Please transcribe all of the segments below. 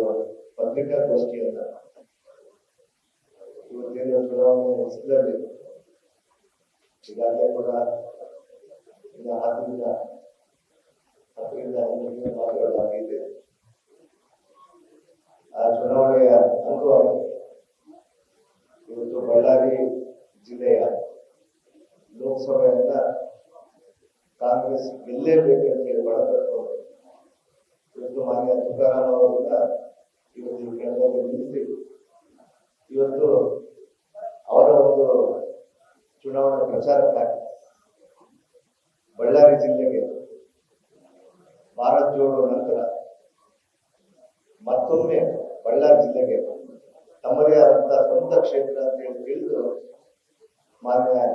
ಒಂದು ಪತ್ರಿಕಾಗೋಷ್ಠಿಯನ್ನ ಇವತ್ತೇನು ಚುನಾವಣೆ ಹೆಸರಲ್ಲಿ ಈಗಾಗಲೇ ಕೂಡ ಇನ್ನು ಹತ್ತರಿಂದ ಹತ್ತರಿಂದ ಹನ್ನೊಂದು ದಿನ ಮಾತುಗಳಾಗಿದೆ ಆ ಚುನಾವಣೆಯ ಅಂಗವಾಗಿ ಇವತ್ತು ಬಳ್ಳಾರಿ ಜಿಲ್ಲೆಯ ಲೋಕಸಭೆಯನ್ನ ಕಾಂಗ್ರೆಸ್ ಗೆಲ್ಲೇಬೇಕಂತ ಹೇಳಿ ಬಡಪಟ್ಟು ಇವತ್ತು ಮಾನ್ಯ ತುಕಾರಾಮ್ ಇವತ್ತು ಕೆಳಗಡೆ ನಿಲ್ಲಿಸಿ ಇವತ್ತು ಅವರ ಒಂದು ಚುನಾವಣಾ ಪ್ರಚಾರಕ್ಕಾಗಿ ಬಳ್ಳಾರಿ ಜಿಲ್ಲೆಗೆ ಭಾರತ್ ಜೋಡೋ ನಂತರ ಮತ್ತೊಮ್ಮೆ ಬಳ್ಳಾರಿ ಜಿಲ್ಲೆಗೆ ತಮ್ಮದೇ ಆದಂತಹ ಸ್ವಂತ ಕ್ಷೇತ್ರ ಅಂತ ಹೇಳಿ ತಿಳಿದು ಮಾನ್ಯ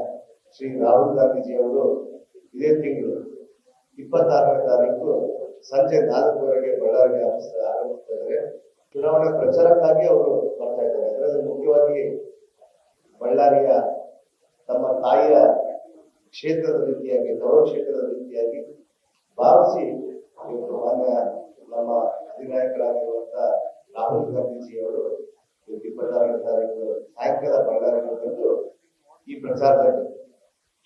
ಶ್ರೀ ರಾಹುಲ್ ಗಾಂಧೀಜಿ ಅವರು ಇದೇ ತಿಂಗಳು ಇಪ್ಪತ್ತಾರನೇ ತಾರೀಕು ಸಂಜೆ ನಾಲ್ಕುವರೆಗೆ ಬಳ್ಳಾರಿಗೆ ಆಗಮಿಸ್ತಾ ಇದ್ದಾರೆ. ಚುನಾವಣಾ ಪ್ರಚಾರಕ್ಕಾಗಿ ಅವರು ಬರ್ತಾ ಇದ್ದಾರೆ. ಅದರಲ್ಲಿ ಮುಖ್ಯವಾಗಿ ಬಳ್ಳಾರಿಯ ತಮ್ಮ ತಾಯಿಯ ಕ್ಷೇತ್ರದ ರೀತಿಯಾಗಿ, ಗೌರವ ಕ್ಷೇತ್ರದ ರೀತಿಯಾಗಿ ಭಾವಿಸಿ ಇವತ್ತು ಮಾನ್ಯ ನಮ್ಮ ಅಧಿನಾಯಕರಾಗಿರುವಂತ ರಾಹುಲ್ ಗಾಂಧೀಜಿ ಅವರು ಇವತ್ತು ಇಪ್ಪತ್ತಾರನೇ ತಾರೀಕು ಸಾಯಂಕಾಲ ಬಳ್ಳಾರಿಗೆ ಬಂದು ಈ ಪ್ರಚಾರದಲ್ಲಿ,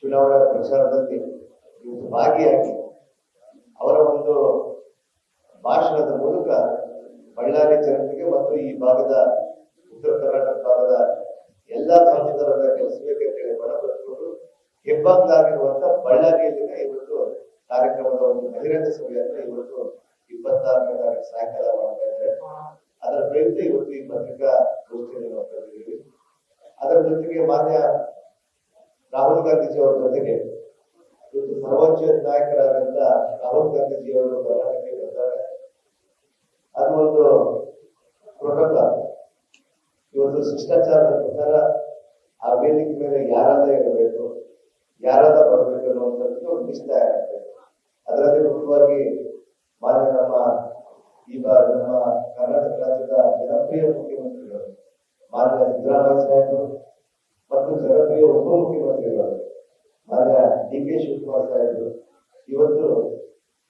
ಚುನಾವಣಾ ಪ್ರಚಾರದಲ್ಲಿ ಇವತ್ತು ಭಾಗಿಯಾಗಿ ಅವರ ಒಂದು ಭಾಷಣದ ಮೂಲಕ ಬಳ್ಳಾರಿ ಜನತೆಗೆ ಮತ್ತು ಈ ಭಾಗದ ಉತ್ತರ ಕರ್ನಾಟಕ ಭಾಗದ ಎಲ್ಲಾ ಧರ್ಮದವರನ್ನ ಕೆಲಸಬೇಕಂತ ಹೇಳಿ ಮನಪಟ್ಟುಕೊಂಡು ಹೆಬ್ಬಾಗ್ಲಾಗಿರುವಂತ ಬಳ್ಳಾರಿಯಲ್ಲಿನ ಇವತ್ತು ಕಾರ್ಯಕ್ರಮದ ಒಂದು ಬಹಿರಂಗ ಸಭೆಯನ್ನ ಇವತ್ತು ಇಪ್ಪತ್ತಾರನೇ ತಾರೀಕು ಸಾಯಂಕಾಲ ಮಾಡ್ತಾ ಇದ್ದಾರೆ. ಅದರ ಪ್ರಯುಕ್ತ ಇವತ್ತು ಈ ಪತ್ರಿಕಾ ಗೋಷ್ಠಿಯಲ್ಲಿ ಕರೆದಿದ್ದೀವಿ. ಅದರ ಜೊತೆಗೆ ಮಾನ್ಯ ರಾಹುಲ್ ಗಾಂಧೀಜಿ ಅವರ ಜೊತೆಗೆ ಇವತ್ತು ಸರ್ವೋಚ್ಚ ನಾಯಕರಾದಂತ ರಾಹುಲ್ ಗಾಂಧೀಜಿ ಅವರು ಬರ್ತಾರೆ ಅದು ಒಂದು ಪ್ರೋಟೋಕಾಲ್ ಇವತ್ತು ಶಿಷ್ಟಾಚಾರದ ಪ್ರಕಾರ ಆ ವೇದಿಕೆ ಮೇಲೆ ಯಾರಾದ ಇರಬೇಕು, ಯಾರಾದ ಬರಬೇಕು ಅನ್ನುವಂಥದ್ದು ಒಂದು ನಿಶ್ಚಯ ಆಗುತ್ತೆ. ಅದರಲ್ಲಿ ಮುಖ್ಯವಾಗಿ ಮಾನ್ಯ ನಮ್ಮ ಈ ಬಾರಿ ನಮ್ಮ ಕರ್ನಾಟಕ ರಾಜ್ಯದ ಜನಪ್ರಿಯ ಮುಖ್ಯಮಂತ್ರಿಗಳು, ಮಾನ್ಯ ಸಿದ್ದರಾಮಯ್ಯ ಸಾಹೇಬರು ಮತ್ತು ಜನಪ್ರಿಯ ಉಪಮುಖ್ಯಮಂತ್ರಿಗಳು ಮಾನ್ಯ ಡಿ ಕೆ ಶಿವಕುಮಾರ್ ಸಾಹೇಬರು. ಇವತ್ತು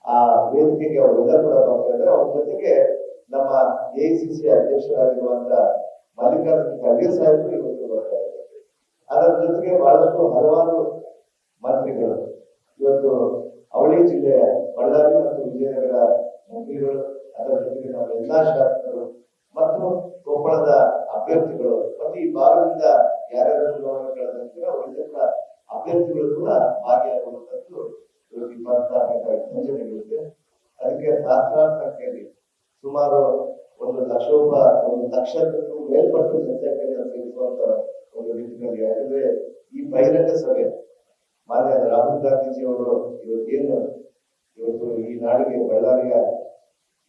ಆ ವೇದಿಕೆಗೆ ಅವರೆಲ್ಲ ಕೂಡ ಬರ್ತಾ ಅವ್ರ ಜೊತೆಗೆ ಎಐಸಿಸಿ ಅಧ್ಯಕ್ಷರಾಗಿರುವಂತಹ ಮಲ್ಲಿಕಾರ್ಜುನ ಖರ್ಗೆ ಸಾಹೇಬರು ಇವತ್ತು ಬರ್ತಾ ಇದ್ದಾರೆ. ಅದರ ಜೊತೆಗೆ ಬಹಳಷ್ಟು ಹಲವಾರು ಮಂತ್ರಿಗಳು. ಇವತ್ತು ಅವಳಿ ಜಿಲ್ಲೆಯ ಬಳ್ಳಾರಿ ಮತ್ತು ವಿಜಯನಗರ ಮಂತ್ರಿಗಳು, ಅದರ ಜೊತೆಗೆ ನಮ್ಮ ಎಲ್ಲಾ ಶಾಸಕರು ಮತ್ತು ಕೊಪ್ಪಳದ ಅಭ್ಯರ್ಥಿಗಳು ಮತ್ತು ಈ ಭಾಗದಿಂದ ಯಾರ್ಯಾರು ಚುನಾವಣೆ ಕಳೆದಿರ್ತೀರೋ ಅವರಿಂದ ಅಭ್ಯರ್ಥಿಗಳು ಕೂಡ ಭಾಗಿಯಾಗುವಂತದ್ದು ಇವತ್ತು ಇಪ್ಪತ್ತಾರನೇ ಸಂಜೆ ನಡೆಯುತ್ತೆ. ಅದಕ್ಕೆ ಸಹಸ್ರಾರು ಸಂಖ್ಯೆಯಲ್ಲಿ ಸುಮಾರು ಒಂದು ಲಕ್ಷೋಪ, ಒಂದು ಲಕ್ಷಕ್ಕೂ ಮೇಲ್ಪಟ್ಟು ಸತ್ಯಕ್ಕೆ ಸೇರಿಸುವಂತ ಒಂದು ನಿಟ್ಟಿನಲ್ಲಿ ಯಾಕಂದ್ರೆ ಈ ಬಹಿರಂಗ ಸಭೆ. ಮಾನ್ಯ ರಾಹುಲ್ ಗಾಂಧೀಜಿಯವರು ಇವತ್ತೇನು ಇವತ್ತು ಈ ನಾಡಿಗೆ ಬಳ್ಳಾರಿಯ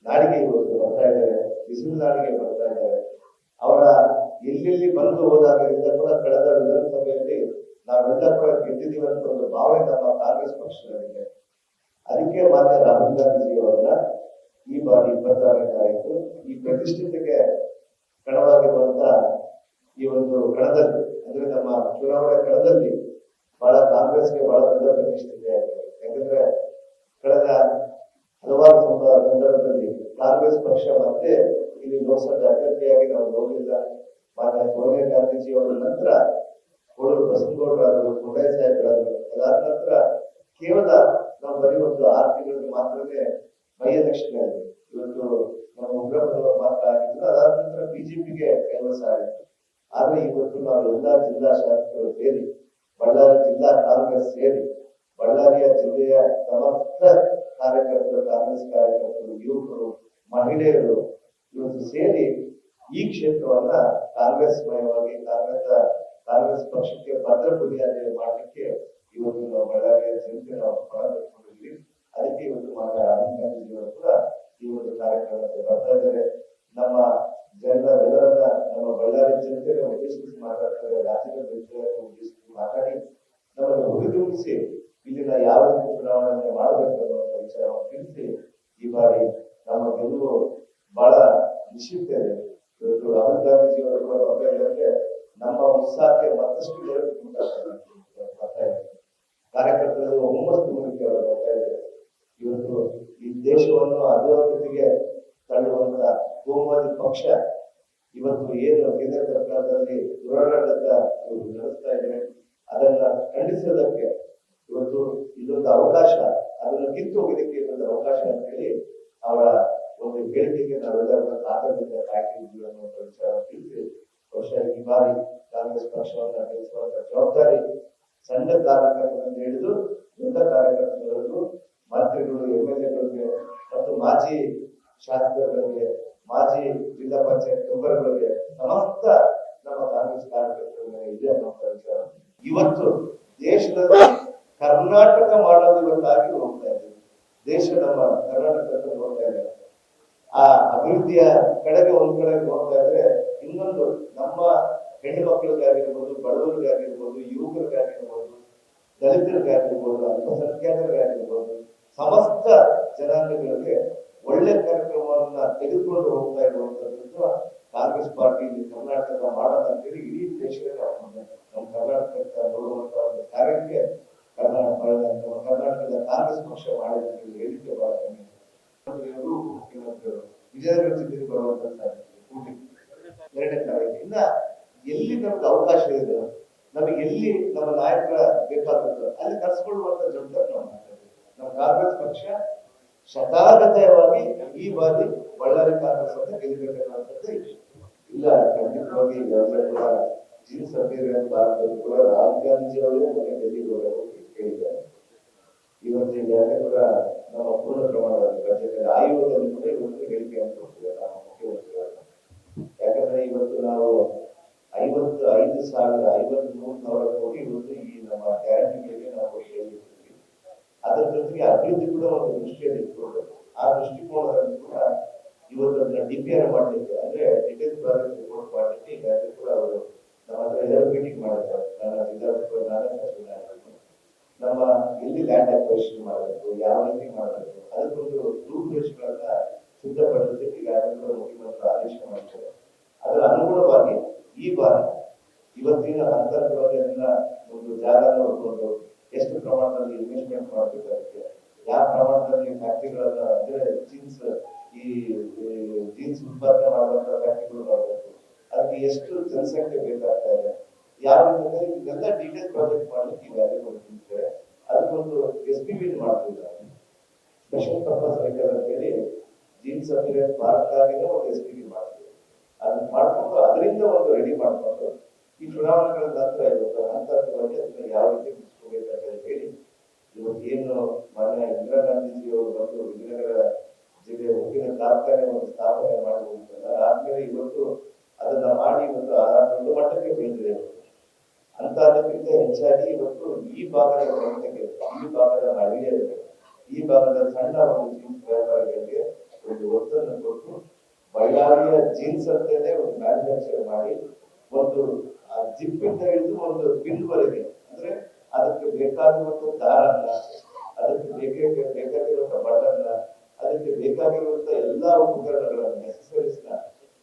ನಾಡಿಗೆ ಇವತ್ತು ಬರ್ತಾ ಇದ್ದಾರೆ, ಬಿಸಿಲು ನಾಡಿಗೆ ಬರ್ತಾ ಇದ್ದಾರೆ. ಅವರ ಎಲ್ಲೆಲ್ಲಿ ಬಂದು ಹೋದಾಗ ಎಲ್ಲ ಕೂಡ ಕಳೆದ ವಿಧಾನಸಭೆಯಲ್ಲಿ ನಾವೆಲ್ಲ ಕೂಡ ಗೆದ್ದಿದ್ದೀವಿ ಅಂತ ಒಂದು ಭಾವನೆ ನಮ್ಮ ಕಾಂಗ್ರೆಸ್ ಪಕ್ಷದಲ್ಲಿದೆ. ಅದಕ್ಕೆ ಮಾನ್ಯ ರಾಹುಲ್ ಗಾಂಧೀಜಿ ಅವರನ್ನ ಈ ಬಾರಿ ಇಪ್ಪತ್ತಾರನೇ ಪ್ರತಿಷ್ಠಿತೆಗೆ ಕಣವಾಗಿರುವಂತ ಈ ಒಂದು ಕಣದಲ್ಲಿ, ಅಂದ್ರೆ ನಮ್ಮ ಚುನಾವಣೆ ಕಣದಲ್ಲಿ ಬಹಳ ಕಾಂಗ್ರೆಸ್ಗೆ ಬಹಳ ದೊಡ್ಡ ಪ್ರತಿಷ್ಠಿತೆ ಯಾಕಂದ್ರೆ ಕಳೆದ ಹಲವಾರು ಸಂದ- ಸಂದರ್ಭದಲ್ಲಿ ಕಾಂಗ್ರೆಸ್ ಪಕ್ಷ ಮತ್ತೆ ಇಲ್ಲಿ ಲೋಕಸಭೆ ಅಭ್ಯರ್ಥಿಯಾಗಿ ನಾವು ನೋಡಲಿಲ್ಲ ಮಾನ್ಯ ಸೋನಿಯಾ ಗಾಂಧೀಜಿ ಅವರ ನಂತರ ಕೋಡೂರು ಬಸನಗೌಡರಾದರು ಕೊಂಡಾಯ ಸಾಹೇಬರಾದರು, ಅದಾದ ನಂತರ ಕೇವಲ ನಾವು ಬರೀ ಒಂದು ಆರು ತಿಂಗಳಿಗೆ ಮಾತ್ರನೇ ಎಲೆಕ್ಷನ್ ಆಗಿದೆ. ಇವತ್ತು ನಮ್ಮ ಉಗ್ರಪದವರು ಮಾತ್ರ ಆಗಿದ್ರು. ಅದಾದ ನಂತರ ಬಿಜೆಪಿಗೆ ಕೆಲಸ ಆಗಿತ್ತು ಆದ್ರೆ ಇವತ್ತು ನಾವು ಎಲ್ಲಾ ಜಿಲ್ಲಾ ಶಾಸಕರು ಸೇರಿ, ಬಳ್ಳಾರಿ ಜಿಲ್ಲಾ ಕಾಂಗ್ರೆಸ್ ಸೇರಿ, ಬಳ್ಳಾರಿಯ ಜಿಲ್ಲೆಯ ಸಮಸ್ತ ಕಾರ್ಯಕರ್ತರು, ಕಾಂಗ್ರೆಸ್ ಕಾರ್ಯಕರ್ತರು, ಯುವಕರು, ಮಹಿಳೆಯರು ಇವತ್ತು ಸೇರಿ ಈ ಕ್ಷೇತ್ರವನ್ನ ಕಾಂಗ್ರೆಸ್ ಮಯವಾಗಿ ಕಾಂಗ್ರೆಸ್ ಕಾಂಗ್ರೆಸ್ ಪಕ್ಷಕ್ಕೆ ಭದ್ರ ಬುನಿಯಾದಿ ಮಾಡಲಿಕ್ಕೆ ಇವತ್ತು ನಾವು ಬಳ್ಳಾರಿಯ ಜನತೆ ನಾವು ಪಣ ಅದಕ್ಕೆ ಇವತ್ತು ಮಾಡ ರಾಹುಲ್ ಕೂಡ ಈ ಒಂದು ಕಾರ್ಯಕ್ರಮಕ್ಕೆ ಬರ್ತಾ ಇದ್ದಾರೆ. ನಮ್ಮ ಜನರೆಲ್ಲರನ್ನ, ನಮ್ಮ ಬಳ್ಳಾರಿ ಜನತೆಯನ್ನು ಉದ್ದೇಶಿಸಿ ಮಾತಾಡ್ತಾರೆ, ರಾಜ್ಯದ ಜನತೆಯನ್ನು ಉದ್ದೇಶಿಸಿ ಮಾತಾಡಿ ನಮಗೆ ಹುರಿದುಂಬಿಸಿ ಇಲ್ಲಿನ ಯಾವ ರೀತಿ ಚುನಾವಣೆ ಮಾಡಬೇಕು ಅನ್ನುವಂಥ ವಿಚಾರವನ್ನು ತಿಳಿಸಿ ಈ ಬಾರಿ ನಮ್ಮ ಗೆಲುವು ಬಹಳ ನಿಶ್ಚಿತ ಇದೆ. ಇವತ್ತು ರಾಹುಲ್ ಗಾಂಧೀಜಿ ಅವರು ಕೂಡ ಬರ್ತಾ ನಮ್ಮ ಉತ್ಸಾಹಕ್ಕೆ ಮತ್ತಷ್ಟು ಬರ್ತಾ ಇದೆ ಕಾರ್ಯಕರ್ತರು ಹುಮ್ಮಸ್ಸು ಮೂಲಕ ಅವರು ಬರ್ತಾ ಇದ್ದಾರೆ. ಇವತ್ತು ಈ ದೇಶವನ್ನು ಅಭಿವೃದ್ಧಿಗೆ ತಳ್ಳುವಂತ ಬಹುಮತಿ ಪಕ್ಷ ಇವತ್ತು ಏನು ಕೇಂದ್ರ ಸರ್ಕಾರದಲ್ಲಿ ದುರಾಡಳಿತ ನಡೆಸ್ತಾ ಇದೆ, ಅದನ್ನ ಖಂಡಿಸೋದಕ್ಕೆ ಇವತ್ತು ಇದೊಂದು ಅವಕಾಶ, ಅದನ್ನು ಕಿತ್ತು ಹೋಗಲಿಕ್ಕೆ ಇದೊಂದು ಅವಕಾಶ ಅಂತ ಹೇಳಿ ಅವರ ಒಂದು ಹೇಳಿಕೆಗೆ ನಾವೆಲ್ಲರೂ ಆತಂಕದಿಂದ ಕಾಯ್ತಿದ್ವಿ ಅನ್ನುವಂಥ ವಿಚಾರ ತಿಳಿಸಿ, ಬಹುಶಃ ಈ ಬಾರಿ ಕಾಂಗ್ರೆಸ್ ಪಕ್ಷವನ್ನು ನಡೆಸುವಂತ ಜವಾಬ್ದಾರಿ ಸಣ್ಣ ಕಾರ್ಯಕರ್ತರಿಂದ ಹಿಡಿದು ದೊಡ್ಡ ಕಾರ್ಯಕರ್ತರವರೆಗೂ ಮಂತ್ರಿಗಳು ಎಂ ಎಲ್ ಎಗಳಿಗೆ ಮತ್ತು ಮಾಜಿ ಶಾಸಕರುಗಳಿಗೆ, ಮಾಜಿ ಜಿಲ್ಲಾ ಪಂಚಾಯತ್ ಮೆಂಬರ್ಗಳಿಗೆ ಸಮಸ್ತ ನಮ್ಮ ಕಾಂಗ್ರೆಸ್ ಕಾರ್ಯಕರ್ತರ ಮೇಲೆ ಇದೆ ಅನ್ನುವಂಥ ವಿಚಾರ. ಇವತ್ತು ದೇಶದಲ್ಲಿ ಕರ್ನಾಟಕ ಮಾಡೋದು ಇವತ್ತಾಗಿ ಹೋಗ್ತಾ ಇದೆ. ದೇಶ ನಮ್ಮ ಕರ್ನಾಟಕದಲ್ಲಿ ಹೋಗ್ತಾ ಇದೆ. ಆ ಅಭಿವೃದ್ಧಿಯ ಕಡೆಗೆ ಒಂದ್ ಕಡೆ ನೋಡ್ತಾ ಇದ್ರೆ ಇನ್ನೊಂದು ನಮ್ಮ ಹೆಣ್ಣು ಮಕ್ಕಳಿಗಾಗಿರ್ಬೋದು, ಬಡವರಿಗಾಗಿರ್ಬೋದು, ಯುವಕರಿಗಾಗಿರ್ಬೋದು, ದಲಿತರಿಗಾಗಿರ್ಬೋದು, ಅಲ್ಪಸಂಖ್ಯಾತರಿಗಾಗಿರ್ಬೋದು ಸಮಸ್ತ ಜನಾಂಗಗಳಿಗೆ ಒಳ್ಳೆ ಕಾರ್ಯಕ್ರಮವನ್ನ ತೆಗೆದುಕೊಂಡು ಹೋಗ್ತಾ ಇರುವಂತದ್ದು ಕಾಂಗ್ರೆಸ್ ಪಾರ್ಟಿ ಇಲ್ಲಿ ಕರ್ನಾಟಕದ ಮಾಡೋದಂತೇಳಿ ಇಡೀ ದೇಶದಲ್ಲಿ ನಮ್ಮ ಕರ್ನಾಟಕ ನೋಡುವಂತ ಒಂದು ಕಾರ್ಯಕ್ಕೆ ಕರ್ನಾಟಕ ಕರ್ನಾಟಕದ ಕಾಂಗ್ರೆಸ್ ಪಕ್ಷ ಮಾಡಿದೆ ಹೇಳಿಕೆ ಬಹಳ ಕಮ್ಮಿ ಮುಖ್ಯಮಂತ್ರಿಗಳು ವಿಜಯನಗರ ಜಿಲ್ಲೆಗೆ ಬರುವಂತ ಸಾಧ್ಯತೆ ಎರಡನೇ ತಾರೀಕು. ಇನ್ನ ಎಲ್ಲಿ ನಮ್ಗೆ ಅವಕಾಶ ಇದೆ, ನಮಗೆ ಎಲ್ಲಿ ನಮ್ಮ ನಾಯಕರ ಬೇಕಾಗುತ್ತೆ ಅಲ್ಲಿ ಕರ್ಸ್ಕೊಳ್ಳುವಂತ ಜವಾಬ್ದಾರಿ ನಾವು. ನಮ್ಮ ಕಾಂಗ್ರೆಸ್ ಪಕ್ಷ ಶತಾಗತವಾಗಿ ಈ ಬಾರಿ ಬಳ್ಳಾರಿ ಕಾಂಗ್ರೆಸ್ ಅಂತ ಗೆಲ್ಲಬೇಕನ್ನುವಂಥದ್ದು ಇಲ್ಲ. ಖಂಡಿತವಾಗಿ ಈಗಾಗಲೇ ಕೂಡ ಜೀನ್ಸ್ ಅಂತ ಭಾರತದಲ್ಲಿ ಕೂಡ ರಾಹುಲ್ ಗಾಂಧಿ ಅವರೇ ಮನೆ ಡೆಲ್ಲಿಗೆ ಹೋಗಿ ಕೇಳಿದ್ದಾರೆ. ಇವತ್ತು ಈಗಾಗಲೇ ಕೂಡ ನಮ್ಮ ಪೂರ್ಣ ಪ್ರಮಾಣದ ಬಜೆಟ್ ಆಯೋಗದಲ್ಲಿ ಕೂಡ ಇವತ್ತು ಹೇಳಿಕೆಯನ್ನು ಕೊಡ್ತಿದ್ದಾರೆ ನಮ್ಮ ಮುಖ್ಯಮಂತ್ರಿಗಳು ಯಾಕಂದ್ರೆ ಇವತ್ತು ನಾವು ಐವತ್ತು, ಐದು ಸಾವಿರ ಐವತ್ತು ಮೂರು ಸಾವಿರ ಕೋಟಿ ಇವತ್ತು ಈ ನಮ್ಮ ಗ್ಯಾರಂಟಿಗಳಿಗೆ ನಾವು ಹೇಳಿರ್ತೀವಿ ಅದರ ಜೊತೆಗೆ ಅಭಿವೃದ್ಧಿ ಕೂಡ ಒಂದು ದೃಷ್ಟಿಯಲ್ಲಿ ಇಟ್ಕೊಳ್ಬೇಕು. ಆ ದೃಷ್ಟಿಕೋನದಲ್ಲಿ ಕೂಡ ಇವತ್ತು ಅದನ್ನ ಡಿ ಮಾಡಲಿಕ್ಕೆ, ಅಂದ್ರೆ ಡಿಟೇಲ್ ಪ್ರಾಜೆಕ್ಟ್ ರಿಪೋರ್ಟ್ ಮಾಡಲಿಕ್ಕೆ ಈಗಾಗಲೇ ಕೂಡ ಅವರು ನಮ್ಮ ಹತ್ರ ಎಲ್ಲರೂ ಮೀಟಿಂಗ್ ಮಾಡಿದ್ದಾರೆ. ನಾನು ನಾನೇ ನಮ್ಮ ಎಲ್ಲಿ ಲ್ಯಾಂಡ್ ಅಕ್ವೈಷನ್ ಮಾಡಬೇಕು, ಯಾವ ರೀತಿ ಮಾಡಬೇಕು, ಅದಕ್ಕೊಂದು ರೂಪುರೇಷೆಗಳನ್ನ ಸಿದ್ಧಪಡಿಸಲಿಕ್ಕೆ ಈಗಾಗಲೇ ಕೂಡ ಮುಖ್ಯಮಂತ್ರಿ ಆದೇಶ ಮಾಡಿದ್ದಾರೆ. ಅದರ ಅನುಗುಣವಾಗಿ ಈ ಬಾರಿ ಇವತ್ತಿನ ಹಂತವಾಗಿ ಅದನ್ನ ಒಂದು ಜಾಗ ನೋಡಿಕೊಂಡು ಎಷ್ಟು ಪ್ರಮಾಣದಲ್ಲಿ ಇನ್ವೆಸ್ಟ್ಮೆಂಟ್ ಮಾಡಬೇಕು ಅದಕ್ಕೆ? ಯಾವ ಪ್ರಮಾಣದಲ್ಲಿ ಫ್ಯಾಕ್ಟ್ರಿಗಳನ್ನ, ಅಂದ್ರೆ ಜೀನ್ಸ್ ಈ ಜೀನ್ಸ್ ಉತ್ಪಾದನೆ ಮಾಡುವಂತ ಫ್ಯಾಕ್ಟ್ರಿಗಳು ಮಾಡಬೇಕು. ಅದಕ್ಕೆ ಎಷ್ಟು ಜನಸಂಖ್ಯೆ ಬೇಕಾಗ್ತಾ ಇದೆ? ಯಾವ ಇದೆಲ್ಲ ಡೀಟೇಲ್ ಪ್ರಾಜೆಕ್ಟ್ ಮಾಡ್ಲಿಕ್ಕೆ ಈಗಾಗಲೇ ಕೊಡ್ತಿದ್ರೆ ಅದಕ್ಕೊಂದು ಎಸ್ ಪಿ ಬಿ ಮಾಡ್ತಿದ್ದಾರೆ ಸ್ಪೆಷಲ್ ಪರ್ಪಸ್ ವೆಹಿಕಲ್ ಅಂತ ಹೇಳಿ ಜೀನ್ಸ್ ಅಪಿರಿಯನ್ಸ್ ಭಾರತದಾಗಿನೇ ಒಂದು ಎಸ್ ಪಿ ಬಿ ಮಾಡ್ತೀವಿ. ಅದನ್ನ ಮಾಡ್ಕೊಂಡು ಅದರಿಂದ ಒಂದು ರೆಡಿ ಮಾಡ್ಕೊಂಡು ಈ ಚುನಾವಣೆಗಳ ನಂತರ ಇವತ್ತು ಹಂತ ಹಂತವಾಗಿ ಅದನ್ನ ಯಾವ ರೀತಿ ಮುಗಿಸ್ಕೋಬೇಕಂತ ಹೇಳಿ ಇವತ್ತು ಏನು ಮಾನ್ಯ ಇಂದಿರಾ ಗಾಂಧೀಜಿಯವರು ಬಂದು ವಿಜಯನಗರ ಜಿಲ್ಲೆ ಉಕ್ಕಿನ ಕಾರ್ಖಾನೆ ಒಂದು ಸ್ಥಾಪನೆ ಮಾಡಿ ಹೋಗಿದ್ದಲ್ಲ ಆದ್ಮೇಲೆ ಇವತ್ತು ಅದನ್ನ ಮಾಡಿ ಇವತ್ತು ಆ ದೊಡ್ಡ ಮಟ್ಟಕ್ಕೆ ಬೆಳೆದಿದೆ ಇವತ್ತು ಅಂತ ಅದಕ್ಕಿಂತ ಹೆಚ್ಚಾಗಿ ಇವತ್ತು ಈ ಭಾಗದ ಜನತೆಗೆ, ಈ ಭಾಗದ ಮಹಿಳೆಯರಿಗೆ, ಈ ಭಾಗದ ಸಣ್ಣ ಒಂದು ಜೀನ್ಸ್ ವ್ಯಾಪಾರಿಗಳಿಗೆ ಒಂದು ಒತ್ತನ್ನು ಕೊಟ್ಟು ಬಳ್ಳಾರಿಯ ಜೀನ್ಸ್ ಅಂತಲೇ ಒಂದು ಮ್ಯಾನುಫ್ಯಾಕ್ಚರ್ ಮಾಡಿ ಒಂದು ಆ ಜಿಪ್ಪಿಂದ ಹಿಡಿದು ಒಂದು ವರೆಗೆ ಅಂದ್ರೆ ಅದಕ್ಕೆ ಬೇಕಾಗಿರುವಂತ ದಾರನ್ನ ಅದಕ್ಕೆ ಬೇಕೇ ಬೇಕಾಗಿರುವಂತ ಬಟನ್ನ ಅದಕ್ಕೆ ಬೇಕಾಗಿರುವಂತ ಎಲ್ಲಾ ಉಪಕರಣಗಳನ್ನ ನೆಸಸರೀಸ್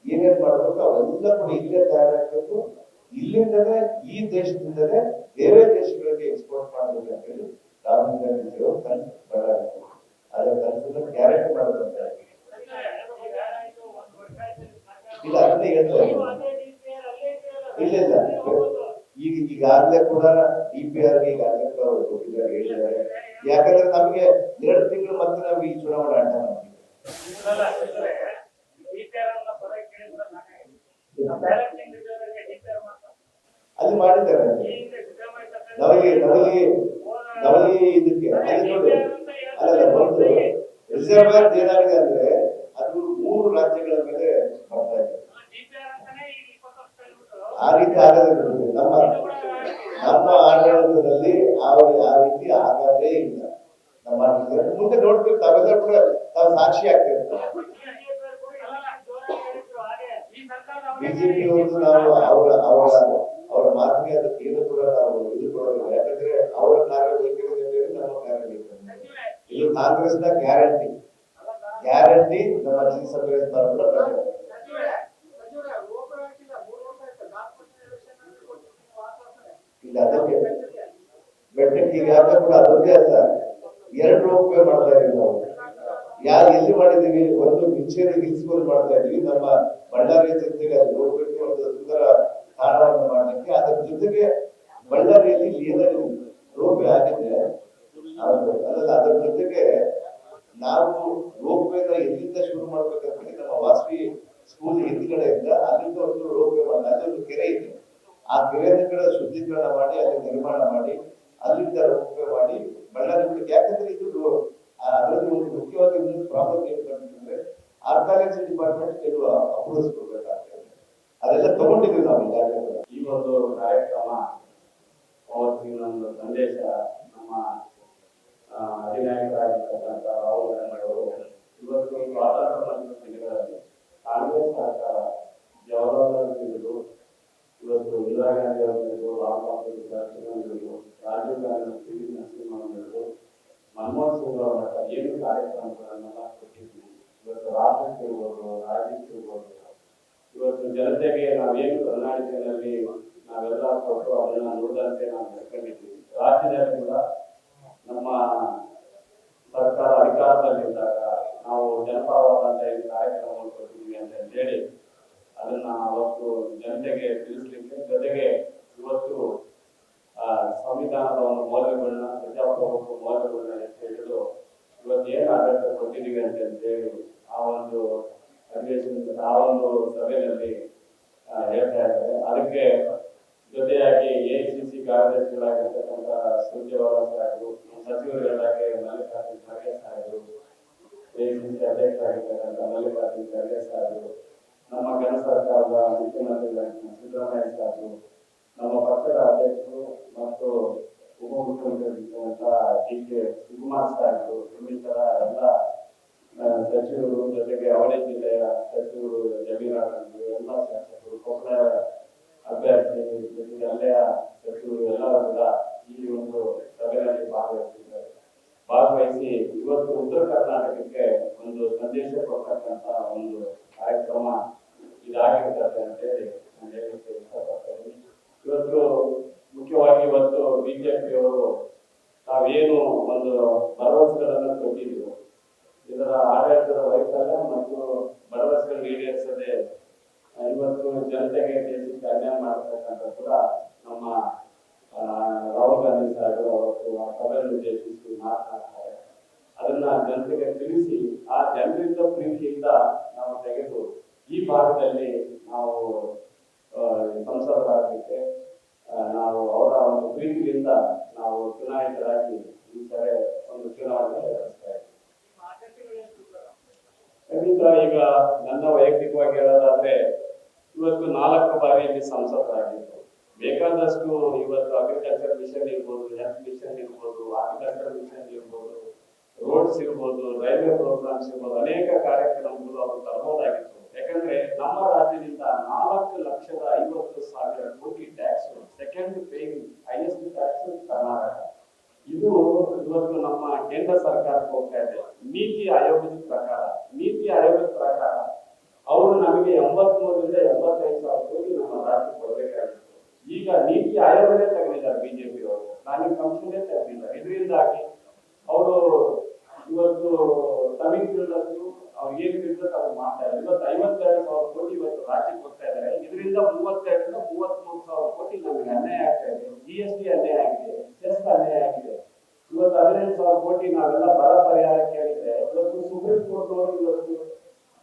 ಏನೇನ್ ಮಾಡ್ಬೇಕು ಅವೆಲ್ಲ ಕೂಡ ಇಲ್ಲೇ ತಯಾರಾಗಬೇಕು. ಇಲ್ಲಿಂದಲೇ ಈ ದೇಶದಿಂದಲೇ ಬೇರೆ ದೇಶಗಳಿಗೆ ಎಕ್ಸ್ಪೋರ್ಟ್ ಮಾಡಬೇಕು ಅಂತ ಹೇಳಿ ರಾಹುಲ್ ಗಾಂಧಿ ಅವರು ಕನಸು ಬಳ್ಳಾರಿ ಅದರ ಕನಸನ್ನ ಗ್ಯಾರಂಟಿ ಮಾಡೋದಂತ ಇಲ್ಲ ಅದನ್ನೇ ಹೇಳ್ತಾ ಇಲ್ಲ ಇಲ್ಲ. ಈಗ ಈಗಾಗಲೇ ಕೂಡ ಡಿ ಪಿ ಆರ್ ಈಗಾಗಲೇ ಕೂಡ ಅವರು ಕೊಟ್ಟಿದ್ದಾರೆ ಹೇಳಿದ್ದಾರೆ. ಯಾಕಂದ್ರೆ ನಮಗೆ ಎರಡು ತಿಂಗಳು ಮತ್ತೆ ನಾವು ಈ ಚುನಾವಣೆ ಅಡ್ಡ ಅಲ್ಲಿ ಮಾಡಿದ್ದಾರೆ. ನಮಗೆ ನವಲಿ ನವಲಿ ಇದಕ್ಕೆ ಅಲ್ಲಿ ಬಂದು ರಿಸರ್ವ್ ಏನಾಗಿದೆ ಅಂದ್ರೆ ಅದು ಮೂರು ರಾಜ್ಯಗಳ ಮೇಲೆ ಬರ್ತಾ ಇದೆ ಆ ರೀತಿ ಆಗೋದಿಲ್ಲ ನೋಡಿ. ನಮ್ಮ ನಮ್ಮ ಆಡಳಿತದಲ್ಲಿ ಆ ಆ ರೀತಿ ಆಗದೇ ಇಲ್ಲ ನಮ್ಮ ಆಡಳಿತದಲ್ಲಿ. ಮುಂದೆ ನೋಡ್ತೀವಿ ತಾವೆಲ್ಲ ಕೂಡ ತಾವು ಸಾಕ್ಷಿ ಆಗ್ತಿರ್ತಾರೆ ಬಿಜೆಪಿ ನಾವು ಅವರ ಅವರ ಅವರ ಮಾತಿಗೆ ಅದಕ್ಕೆ ಏನು ಕೂಡ ನಾವು ಇದು ಯಾಕಂದ್ರೆ ಅವರ ಕಾರ್ಯವೈಖರಿ ಬೇರೆ, ನಮ್ಮ ಕಾರ್ಯ ಇದು ಕಾಂಗ್ರೆಸ್ನ ಗ್ಯಾರಂಟಿ. ಗ್ಯಾರಂಟಿ ನಮ್ಮ ಜಿ ಸಭೆ ಇಲ್ಲ, ಅದಕ್ಕೆ ಬೆಟ್ಟಕ್ಕೆ ಈಗ ಕೂಡ ಅದೊಂದೇ ಅಲ್ಲ. ಎರಡು ರೂಪಾಯಿ ಮಾಡ್ತಾ ಇದ್ದೀವಿ ನಾವು. ಯಾರು ಎಲ್ಲಿ ಮಾಡಿದೀವಿ ಒಂದು ಮಿಂಚೇರಿ ಹಿಲ್ಸ್ಕೊಂಡು ಮಾಡ್ತಾ ಇದೀವಿ ನಮ್ಮ ಬಳ್ಳಾರಿ ಜನತೆಗೆ ಅಲ್ಲಿ ಹೋಗ್ಬೇಕು ಒಂದು ಸುಂದರ ತಾಣವನ್ನು ಮಾಡಲಿಕ್ಕೆ. ಅದರ ಜೊತೆಗೆ ಬಳ್ಳಾರಿಯಲ್ಲಿ ಏನಾದ್ರು ರೋಪ್ ಆಗಿದೆ ಅದಲ್ಲ, ಅದರ ಜೊತೆಗೆ ನಾವು ರೋಪ್ವೇನ ಎಲ್ಲಿಂದ ಶುರು ಮಾಡ್ಬೇಕಂತ ಹೇಳಿ ನಮ್ಮ ವಾಸವಿ ಸ್ಕೂಲ್ ಹಿಂದ್ಗಡೆಯಿಂದ ಅಲ್ಲಿಂದ ಒಂದು ರೋಪ್ವೇ ಮಾಡಿ ಒಂದು ಕೆರೆ ಇದೆ. ಆ ಕೆರೆ ಕಡೆ ಶುದ್ಧೀಕರಣ ಮಾಡಿ, ಅಲ್ಲಿ ನಿರ್ಮಾಣ ಮಾಡಿ, ಅಲ್ಲಿಂದ ರೋಪ್ವೇ ಮಾಡಿ ಬಳ್ಳಾರಿ ಯಾಕಂದ್ರೆ ಇದು ಅದರಲ್ಲಿ ಒಂದು ಮುಖ್ಯವಾಗಿ ಇನ್ನೊಂದು ಪ್ರಾಬ್ಲಮ್ ಏನ್ ಬಂದಿದೆ ಆರ್ಕಾಲಜಿ ಡಿಪಾರ್ಟ್ಮೆಂಟ್ ಕೆಲವು ಅಪ್ರೂವ್ಸ್ ಕೊಡ್ಬೇಕಾಗ್ತದೆ. ಅದೆಲ್ಲ ತಗೊಂಡಿದ್ದೀವಿ ನಾವು ಈಗಾಗಲೇ ಈ ಒಂದು ಕಾರ್ಯಕ್ರಮ ಅವತ್ತಿನ ಒಂದು ಸಂದೇಶ ನಮ್ಮ ಅಧಿನಾಯಕರಾಗಿರ್ತಕ್ಕಂಥ ರಾಹುಲ್ ಗಾಂಧಿ ಅವರು ಇವತ್ತು ಸ್ವಾತಂತ್ರ್ಯ ದಿನಗಳಲ್ಲಿ ಕಾಂಗ್ರೆಸ್ ಸರ್ಕಾರ ಜವಾಹರ್ಲಾಲ್ ನೆಹರು ಇವತ್ತು ಇಂದಿರಾ ಗಾಂಧಿ ಅವರು ರಾಮ್ ಅವರು ರಾಜೀವ್ ಗಾಂಧಿ ಪಿ ವಿ ನರಸಿಂಹರು ಮನಮೋಹನ್ ಸಿಂಗ್ ಅವರ ಏನು ಕಾರ್ಯಕ್ರಮಗಳನ್ನೆಲ್ಲ ಕೊಟ್ಟಿದ್ವಿ. ಇವತ್ತು ರಾಜ್ಯಕ್ಕೆ ಇರ್ಬೋದು ರಾಜ್ಯಕ್ಕೆ ಇರ್ಬೋದು ಇವತ್ತು ಜನತೆಗೆ ನಾವೇನು ಕರ್ನಾಟಕದಲ್ಲಿ ನಾವೆಲ್ಲ ಕೊಟ್ಟು ಅದನ್ನ ನೋಡಿದಂತೆ ನಾವು ನಡ್ಕೊಂಡಿದ್ದೀವಿ ರಾಜ್ಯದಲ್ಲಿ ಕೂಡ ನಮ್ಮ ಸರ್ಕಾರ ಅಧಿಕಾರದಲ್ಲಿದ್ದಾಗ ನಾವು ಜನಪರವಾದಂತ ಕಾರ್ಯಕ್ರಮವನ್ನು ಕೊಟ್ಟಿದ್ವಿ ಅಂತ ಹೇಳಿ ಅದನ್ನ ಅವತ್ತು ಜನತೆಗೆ ತಿಳಿಸ್ಲಿಕ್ಕೆ ಜೊತೆಗೆ ಇವತ್ತು ಸಂವಿಧಾನದ ಒಂದು ಮೌಲ್ಯಗಳನ್ನ ಪ್ರಜಾಪ್ರಭುತ್ವ ಮೌಲ್ಯಗಳನ್ನ ಎತ್ತಿ ಹಿಡಿದು ಇವತ್ತು ಏನು ಆಡಳಿತ ಕೊಟ್ಟಿದ್ದೀವಿ ಅಂತ ಹೇಳಿ ಆ ಒಂದು ಅಧಿವೇಶನದ, ಆ ಒಂದು ಸಭೆಯಲ್ಲಿ ಹೇಳ್ತಾ ಇದ್ದಾರೆ. ಅದಕ್ಕೆ ಜೊತೆಯಾಗಿ ಎ ಸಿ ಸಿ ಕಾರ್ಯದರ್ಶಿಗಳಾಗಿರ್ತಕ್ಕಂಥ ಸೂರ್ಯವಾಲ ಸಾಹೇಬರು ಸಚಿವರುಗಳಾಗಿ ಮಲ್ಲಿಕಾರ್ಜುನ್ ಖರ್ಗೆ ಸಾಹೇಬರು ಎ ಸಿ ಸಿ ಅಧ್ಯಕ್ಷರಾಗಿರ್ತಕ್ಕಂಥ ಮಲ್ಲಿಕಾರ್ಜುನ್ ಖರ್ಗೆ ಸಾಹೇಬರು, ನಮ್ಮ ಕೇಂದ್ರ ಸರ್ಕಾರದ ಮುಖ್ಯಮಂತ್ರಿಗಳಾಗಿ ಸಿದ್ದರಾಮಯ್ಯ ಸಾಹೇಬರು ನಮ್ಮ ಪಕ್ಷದ ಅಧ್ಯಕ್ಷರು ಮತ್ತು ಉಪಮುಖ್ಯಮಂತ್ರಿಯಾಗಿದ್ದಂತಹ ಡಿ ಕೆ ಶಿವಕುಮಾರ್ ಸಾಹೇಬರು ಇನ್ನಿತರ ಎಲ್ಲ ಸಚಿವರು ಜೊತೆಗೆ ಅವಳಿ ಜಿಲ್ಲೆಯ ಸಚಿವರು ಜಮೀರಾಡಂದ್ರು ಎಲ್ಲ ಶಾಸಕರು, ಕೊಪ್ಪಳ ಅಭ್ಯರ್ಥಿ ಜೊತೆಗೆ ಅಲ್ಲೆಯ ಸಚಿವರು ಎಲ್ಲರೂ ಕೂಡ ಈ ಒಂದು ಸಭೆಯಲ್ಲಿ ಭಾಗವಹಿಸಿದ್ದಾರೆ. ಭಾಗವಹಿಸಿ ಇವತ್ತು ಉತ್ತರ ಕರ್ನಾಟಕಕ್ಕೆ ಒಂದು ಸಂದೇಶ ಕೊಡ್ತಕ್ಕಂತ ಒಂದು ಕಾರ್ಯಕ್ರಮ ಇದಾಗಿರ್ತದೆ ಅಂತ ಹೇಳಿ ನಾನು ಹೇಳಲಿಕ್ಕೆ ಇಷ್ಟಪಡ್ತೇನೆ. ಇವತ್ತು ಮುಖ್ಯವಾಗಿ ಇವತ್ತು ಬಿಜೆಪಿಯವರು ತಾವೇನು ಒಂದು ಭರವಸೆಗಳನ್ನು ಕೊಟ್ಟಿದ್ರು. ಇದರ ಆಡಳಿತದ ವೈಫಲ್ಯ ಮತ್ತು ಭರವಸೆಗಳು ಈಡೇರಿಸದೆ ಇವತ್ತು ಜನತೆಗೆ ದೇಶಕ್ಕೆ ಅನ್ಯಾಯ ಮಾಡತಕ್ಕಂಥ ಕೂಡ ನಮ್ಮ ರಾಹುಲ್ ಗಾಂಧಿ ಸಾಹೇಬರು ಅವತ್ತು ಆ ಸಭೆಯನ್ನು ಉದ್ದೇಶಿಸಿ ಮಾತನಾಡ್ತಾರೆ. ಅದನ್ನ ಜನತೆಗೆ ತಿಳಿಸಿ, ಆ ಜನರಿಂದ ಪ್ರೀತಿಯಿಂದ ನಾವು ತೆಗೆದು, ಈ ಭಾಗದಲ್ಲಿ ನಾವು ಸಂಸದರಾಗಲಿಕ್ಕೆ ನಾವು ಅವರ ಒಂದು ಪ್ರೀತಿಯಿಂದ ನಾವು ಚುನಾಯಿತರಾಗಿ ಈ ಕಡೆ ಒಂದು ಚುನಾವಣೆ ಖಂಡಿತ ಈಗ ನನ್ನ ವೈಯಕ್ತಿಕವಾಗಿ ಹೇಳೋದಾದ್ರೆ, ಇವತ್ತು ನಾಲ್ಕು ಬಾರಿ ಇಲ್ಲಿ ಸಂಸದರಾಗಿದ್ದು ಬೇಕಾದಷ್ಟು ಇವತ್ತು ಅಗ್ರಿಕಲ್ಚರ್ ಮಿಷನ್ ಇರ್ಬೋದು ಹೆಲ್ತ್ ಮಿಷನ್ ಇರ್ಬೋದು ಹಾರ್ಟಿಕಲ್ಚರ್ ಮಿಷನ್ ಇರ್ಬೋದು ರೋಡ್ಸ್ ಇರ್ಬೋದು ರೈಲ್ವೆ ಪ್ರೋಗ್ರಾಮ್ಸ್ ಇರ್ಬೋದು, ಅನೇಕ ಕಾರ್ಯಕ್ರಮಗಳು ಅವರು ತರಬಹುದಾಗಿತ್ತು ಯಾಕಂದ್ರೆ ನಮ್ಮ ರಾಜ್ಯದಿಂದ ನಾಲ್ಕು ಲಕ್ಷದ ಐವತ್ತು ಸಾವಿರ ಕೋಟಿ tax second paying highest tax Karnataka. ಇದು ಇವತ್ತು ನಮ್ಮ ಕೇಂದ್ರ ಸರ್ಕಾರಕ್ಕೆ ಹೋಗ್ತಾ ಇದೆ. ನೀತಿ ಆಯೋಗದ ಪ್ರಕಾರ, ನೀತಿ ಆಯೋಗದ ಪ್ರಕಾರ ಅವರು ನಮಗೆ ಎಂಬತ್ಮೂರರಿಂದ ಎಂಬತ್ತೈದು ಸಾವಿರ ಕೋಟಿ ನಮ್ಮ ರಾಜ್ಯ ಕೊಡಬೇಕಾಗಿತ್ತು. ಈಗ ನೀತಿ ಆಯೋಗನೇ ತೆಗೆದಿದ್ದಾರೆ ಬಿಜೆಪಿ ಅವರು. ನಾನು ಕಮಿಷನ್ನೇ ತೆಗೆದಿಲ್ಲ. ಇದರಿಂದಾಗಿ ಅವರು ಇವತ್ತು ತಮಿಳ್ ತಿಳಿದಷ್ಟು ತಾವು ಮಾಡ್ತಾ ಇದ್ದಾರೆ. ಇವತ್ತು ಐವತ್ತೆರಡು ಸಾವಿರ ಕೋಟಿ ಇವತ್ತು ರಾಜ್ಯಕ್ಕೆ ಹೋಗ್ತಾ ಇದ್ದಾರೆ. ಇದರಿಂದ ಮೂವತ್ತೆರಡರಿಂದ ಮೂವತ್ಮೂರು ಸಾವಿರ ಕೋಟಿ ನಮಗೆ ಅನ್ಯಾಯ ಆಗ್ತಾ ಇದೆ. ಜಿ ಎಸ್ ಟಿ ಅನ್ಯಾಯ ಆಗಿದೆ. ಸೆಸ್ ಅನ್ಯಾಯ ಆಗಿದೆ. ಇವತ್ತು ಹದಿನೈದು ಸಾವಿರ ಕೋಟಿ ನಾವೆಲ್ಲ ಬರ ಪರಿಹಾರ ಕೇಳಿದ್ರೆ, ಇವತ್ತು ಸುಪ್ರೀಂ ಕೋರ್ಟ್ ಅವರು ಇವತ್ತು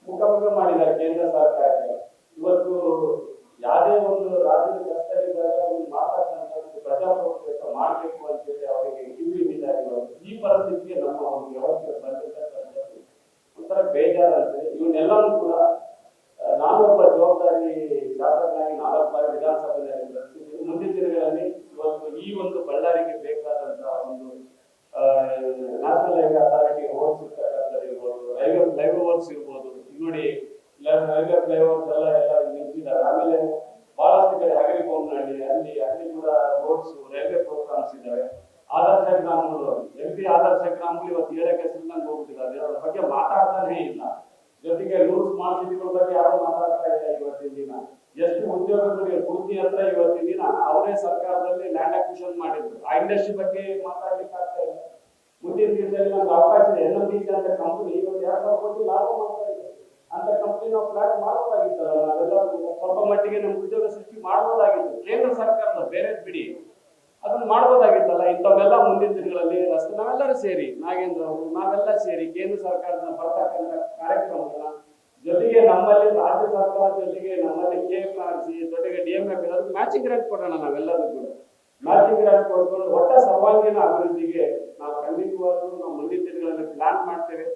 ಮುಖಮುಖ ಮಾಡಿದ್ದಾರೆ ಕೇಂದ್ರ ಸರ್ಕಾರಕ್ಕೆ. ಇವತ್ತು ಯಾವುದೇ ಒಂದು ರಾಜ್ಯದ ಇದ್ದಾಗ ಒಂದು ಮಾತಾಡ್ತಕ್ಕಂಥ ಪ್ರಜಾಪ್ರಭುತ್ವ ಮಾಡಬೇಕು ಅಂತೇಳಿ ಅವರಿಗೆ ಕಿವಿ ಇದ್ದಾರೆ ಇವತ್ತು. ಈ ಪರಿಸ್ಥಿತಿಗೆ ನಮ್ಮ ಒಂದು ವ್ಯವಸ್ಥೆ ಬಂದಿರ್ತಕ್ಕಂಥದ್ದು ಒಂಥರ ಬೇಜಾರಾಗುತ್ತೆ ಇವನ್ನೆಲ್ಲರೂ ಕೂಡ ನಾನೊಬ್ಬ ಜವಾಬ್ದಾರಿ ಶಾಸಕನಾಗಿ ನಾಲ್ಕು ಬಾರಿ ವಿಧಾನಸಭೆಯಲ್ಲಿ ಮುಂದಿನ ದಿನಗಳಲ್ಲಿ ಇವತ್ತು ಈ ಒಂದು ಬಳ್ಳಾರಿಗೆ ಬೇಕಾದಂತಹ ಒಂದು ನ್ಯಾಷನಲ್ ಹೈವೇ ಅಥಾರಿಟಿ ರೋಡ್ಸ್ ಇರ್ಬೋದು, ರೈಲ್ವೆ ಫ್ಲೈಓವರ್ಸ್ ಇರ್ಬೋದು. ನೋಡಿ ರೈಲ್ವೆ ಫ್ಲೈಓವರ್ಸ್ ಎಲ್ಲ ಎಲ್ಲ ನಿಂತಿದ್ದಾರೆ. ಆಮೇಲೆ ಬಹಳಷ್ಟು ಕಡೆ ಹಗರಿ ಬೊಮ್ಮನಹಳ್ಳಿ ಅಲ್ಲಿ ಅಲ್ಲಿ ಕೂಡ ರೋಡ್ಸ್ ರೈಲ್ವೆ ಪ್ರೋಗ್ರಾಮ್ಸ್ ಇದ್ದಾವೆ ಆದರ್ಶ ಗ್ರಾಮಗಳು ಎಂ ಪಿ ಆದರ್ಶ ಗ್ರಾಮಗಳು ಇವತ್ತು ಏಳಕ್ಕೆ ಸಿಲ್ದಂಗೆ ಅದೇ ಅದ್ರ ಬಗ್ಗೆ ಮಾತಾಡ್ತಾನೆ ಇಲ್ಲ. ಜೊತೆಗೆ ಲೂಸ್ ಸ್ಮಾರ್ಟ್ ಬಗ್ಗೆ ಯಾರು ಮಾತಾಡ್ತಾ ಇಲ್ಲ ಇವತ್ತಿನ ದಿನ. ಎಷ್ಟು ಉದ್ಯೋಗಗಳಿಗೆ ಪೂರ್ತಿ ಹತ್ರ ಇವತ್ತಿನ ದಿನ ಅವರೇ ಸರ್ಕಾರದಲ್ಲಿ ಲ್ಯಾಂಡ್ ಅಕ್ವಿಷನ್ ಮಾಡಿದ್ರು. ಆ ಇಂಡಸ್ಟ್ರಿ ಬಗ್ಗೆ ಮಾತಾಡ್ಲಿಕ್ಕೆ ಆಗ್ತಾ ಇಲ್ಲ. ಮುಂದಿನ ದಿನದಲ್ಲಿ ನಮ್ಗೆ ಅವಕಾಶ ಇದೆ. ಎನ್ ಡಿ ಅಂತ ಕಂಪ್ನಿ ಇವತ್ತು ಎರಡು ಸಾವಿರ ಕೋಟಿ ಲಾಭ ಮಾಡ್ತಾ ಇದೆ. ಅಂತ ಕಂಪನಿ ನಾವು ಫ್ಲಾಟ್ ಮಾಡಬಹುದಾಗಿತ್ತಲ್ಲ ನಾವೆಲ್ಲ ಸ್ವಲ್ಪ ಮಟ್ಟಿಗೆ ನಮ್ಮ ಉದ್ಯೋಗ ಸೃಷ್ಟಿ ಮಾಡಬಹುದಾಗಿತ್ತು ಕೇಂದ್ರ ಸರ್ಕಾರದ ಬೇರೆ ಬಿಡಿ. ಅದನ್ನ ಮಾಡ್ಬೋದಾಗಿತ್ತಲ್ಲ, ಇಂಥವೆಲ್ಲ ಮುಂದಿನ ದಿನಗಳಲ್ಲಿ ರಸ್ತೆ ನಾವೆಲ್ಲರೂ ಸೇರಿ, ನಾಗೇಂದ್ರ ಅವರು, ನಾವೆಲ್ಲ ಸೇರಿ ಕೇಂದ್ರ ಸರ್ಕಾರದ ಬರ್ತಕ್ಕಂಥ ಕಾರ್ಯಕ್ರಮಗಳ ಜೊತೆಗೆ ನಮ್ಮಲ್ಲಿ ರಾಜ್ಯ ಸರ್ಕಾರ ಜೊತೆಗೆ ನಮ್ಮಲ್ಲಿ ಕೆ ಎಫ್ ಆರ್ ಸಿ ಜೊತೆಗೆ ಡಿ ಎಂ ಎಫ್ ಅದಕ್ಕೆ ಮ್ಯಾಚಿಂಗ್ ಗ್ರಾಂಟ್ ಕೊಡೋಣ ನಾವೆಲ್ಲರೂ ಕೂಡ. ಮ್ಯಾಚಿಂಗ್ ಗ್ರಾಂಟ್ ಕೊಡ್ಕೊಂಡು ಒಟ್ಟ ಸರ್ವಾಂಗೀಣ ಅಭಿವೃದ್ಧಿಗೆ ನಾವು ಖಂಡಿತವಾಗ್ಲೂ ನಾವು ಮುಂದಿನ ದಿನಗಳಲ್ಲಿ ಪ್ಲಾನ್ ಮಾಡ್ತೇವೆ.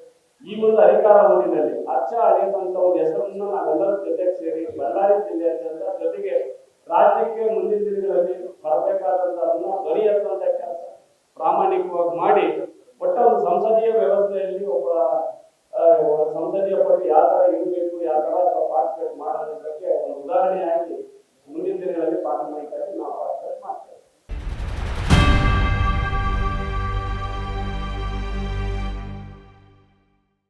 ಈ ಒಂದು ಅಧಿಕಾರ ಅವಧಿನಲ್ಲಿ ಅಚ್ಚ ಅಳೆಯುವಂತ ಒಂದು ಹೆಸರನ್ನ ನಾವೆಲ್ಲರೂ ಜೊತೆಗೆ ಸೇರಿ, ಬಳ್ಳಾರಿ ಜಿಲ್ಲೆಯಾದ್ಯಂತ ಜೊತೆಗೆ ರಾಜ್ಯಕ್ಕೆ ಮುಂದಿನ ದಿನಗಳಲ್ಲಿ ಬರಬೇಕಾದಂತ ಅದನ್ನ ಧ್ವನಿ ಎತ್ತುವಂತ ಕೆಲಸ ಪ್ರಾಮಾಣಿಕವಾಗಿ ಮಾಡಿ ಒಟ್ಟ ಒಂದು ಸಂಸದೀಯ ವ್ಯವಸ್ಥೆಯಲ್ಲಿ ಒಬ್ಬ ಸಂಸದೀಯ ಪಟ್ಟು ಯಾವ ತರ ಇರಬೇಕು, ಯಾವ ತರ ಪಾರ್ಟಿಸಿಪೇಟ್ ಮಾಡೋದ್ರ ಬಗ್ಗೆ ಒಂದು ಉದಾಹರಣೆಯಾಗಿ ಮುಂದಿನ ದಿನಗಳಲ್ಲಿ ಪಾಠ ಮಾಡಿ